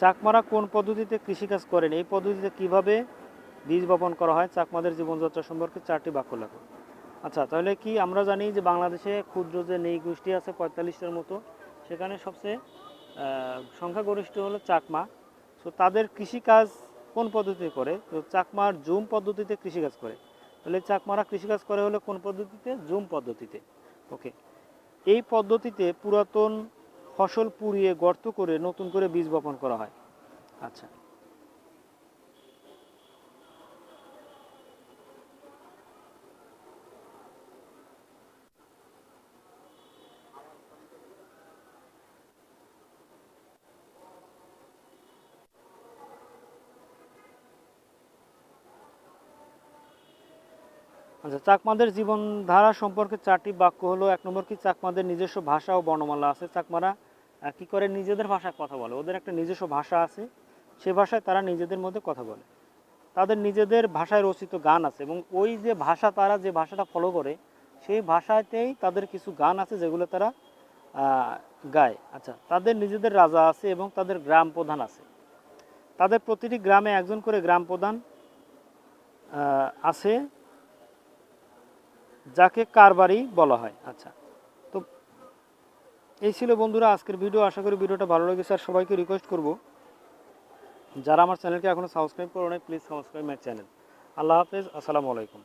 চাকমারা কোন পদ্ধতিতে কৃষিকাজ করেন? এই পদ্ধতিতে কীভাবে বীজ বপন করা হয়? চাকমাদের জীবনযাত্রা সম্পর্কে চারটি বাক্য লেখো। আচ্ছা তাহলে কি আমরা জানি যে বাংলাদেশে ক্ষুদ্র যে নেই গোষ্ঠী আছে পঁয়তাল্লিশটার মতো, সেখানে সবচেয়ে সংখ্যাগরিষ্ঠ হলো চাকমা। তো তাদের কৃষিকাজ কোন পদ্ধতিতে করে? তো চাকমার জুম পদ্ধতিতে কৃষিকাজ করে। তাহলে চাকমারা কৃষিকাজ করে হলো কোন পদ্ধতিতে? জুম পদ্ধতিতে। ওকে। এই পদ্ধতিতে পুরাতন ফসল পুড়িয়ে গর্ত করে নতুন করে বীজ বপন করা হয়। আচ্ছা। আচ্ছা চাকমাদের জীবনধারা সম্পর্কে চারটি বাক্য হলো, এক নম্বর কি চাকমাদের নিজস্ব ভাষা ও বর্ণমালা আছে? চাকমারা কি করে? নিজেদের ভাষায় কথা বলে। ওদের একটা নিজস্ব ভাষা আছে, সে ভাষায় তারা নিজেদের মধ্যে কথা বলে। তাদের নিজেদের ভাষায় রচিত গান আছে এবং ওই যে ভাষা তারা যে ভাষাটা ফলো করে, সেই ভাষাতেই তাদের কিছু গান আছে যেগুলো তারা গায়। আচ্ছা তাদের নিজেদের রাজা আছে এবং তাদের গ্রাম প্রধান আছে। তাদের প্রতিটি গ্রামে একজন করে গ্রাম প্রধান আছে। যাকে কারবারই বলা হয়। আচ্ছা তো এই ছিল বন্ধুরা আজকের ভিডিও। আশা করি ভিডিওটা ভালো লেগেছে আর সবাইকে রিকোয়েস্ট করব, যারা আমার চ্যানেলকে এখনও সাবস্ক্রাইব করো নাই প্লিজ সাবস্ক্রাইব মাই চ্যানেল আল্লাহ হাফেজ, আসসালামু আলাইকুম।